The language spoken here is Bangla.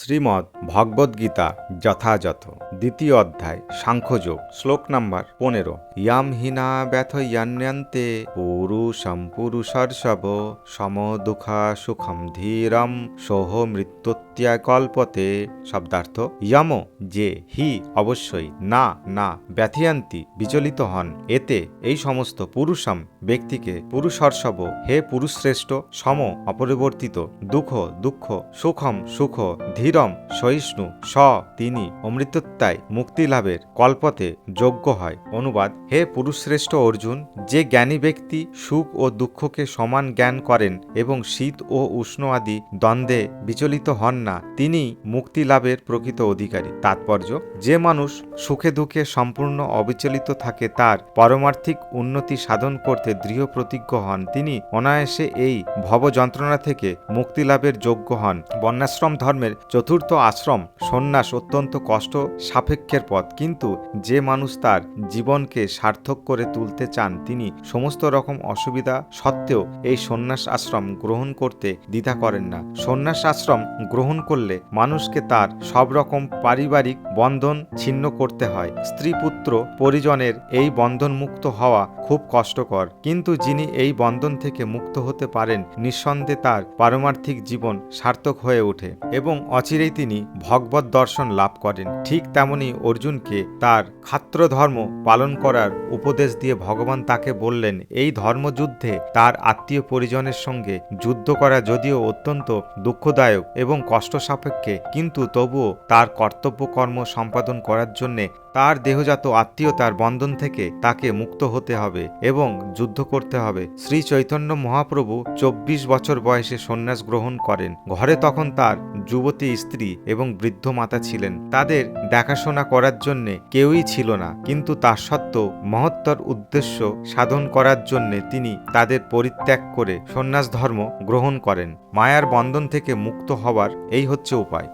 শ্রীমদ্ ভগবদ্গীতা যথাযথ, দ্বিতীয় অধ্যায়, সাংখ্যযোগ, শ্লোক নাম্বার পনেরো। ইয়াম হিনা ব্যথয়ান্যন্তে পুরুষম পুরুষর্ষব সম দুঃখা সুখম ধীরম, সোহ মৃত্যুত্যাগ কল্পতে। শব্দার্থ, ইয়ম, যে, হি, অবশ্যই, না না, ব্যথিয়ান্তি, বিচলিত হন। এতে, এই সমস্ত পুরুষম ব্যক্তিকে পুরুষর্ষব হে পুরুষশ্রেষ্ঠ, সম অপরিবর্তিত, দুঃখ দুঃখ, সুখম সুখ ধীরম সহিষ্ণু স তিনি অমৃতত্যায় মুক্তি লাভের কল্পতে যোগ্য হয়। অনুবাদ, হে পুরুষশ্রেষ্ঠ অর্জুন, যে জ্ঞানী ব্যক্তি সুখ ও দুঃখকে সমান জ্ঞান করেন এবং শীত ও উষ্ণ আদি দ্বন্দ্বে বিচলিত হন না তিনি মুক্তি লাভের প্রকৃত অধিকারী। তাৎপর্য, যে মানুষ সুখে দুঃখে সম্পূর্ণ অবিচলিত থাকে তার পারমার্থিক উন্নতি সাধন করতে দৃঢ় প্রতিজ্ঞ হন। তিনি অনায়াসে এই ভব যন্ত্রণা থেকে মুক্তি লাভের যোগ্য হন। বন্যাশ্রম ধর্মের চতুর্থ আশ্রম সন্ন্যাস অত্যন্ত কষ্ট সাপেক্ষের পথ, কিন্তু যে মানুষ তার জীবনকে সার্থক করে তুলতে চান, তিনি সমস্ত রকম অসুবিধা সত্ত্বেও এই সন্ন্যাস আশ্রম গ্রহণ করতে দ্বিধা করেন না। সন্ন্যাস আশ্রম গ্রহণ করলে মানুষকে তার সব রকম পারিবারিক বন্ধন ছিন্ন করতে হয়। স্ত্রী পুত্র পরিজনের এই বন্ধন মুক্ত হওয়া খুব কষ্টকর, কিন্তু যিনি এই বন্ধন থেকে মুক্ত হতে পারেন, নিঃসন্দেহে তার পারমার্থিক জীবন সার্থক হয়ে ওঠে এবং অচিরেই তিনি ভগবত দর্শন লাভ করেন। ঠিক তেমনি অর্জুনকে তার খাত্র ধর্ম পালন করার উপদেশ দিয়ে ভগবান তাকে বললেন, এই ধর্মযুদ্ধে তার আত্মীয় পরিজনের সঙ্গে যুদ্ধ করা যদিও অত্যন্ত দুঃখদায়ক এবং কষ্ট সাপেক্ষে, কিন্তু তবুও তার কর্তব্য কর্ম সম্পাদন করার জন্যে তার দেহজাত আত্মীয়তার বন্ধন থেকে তাকে মুক্ত হতে হবে এবং যুদ্ধ করতে হবে। শ্রী চৈতন্য মহাপ্রভু চব্বিশ বছর বয়সে সন্ন্যাস গ্রহণ করেন। ঘরে তখন তার যুবতী স্ত্রী এবং বৃদ্ধ মাতা ছিলেন। তাদের দেখাশোনা করার জন্যে কেউই ছিল না, কিন্তু তা সত্ত্বেও মহত্তর উদ্দেশ্য সাধন করার জন্যে তিনি তাদের পরিত্যাগ করে সন্ন্যাস ধর্ম গ্রহণ করেন। মায়ার বন্ধন থেকে মুক্ত হওয়ার এই হচ্ছে উপায়।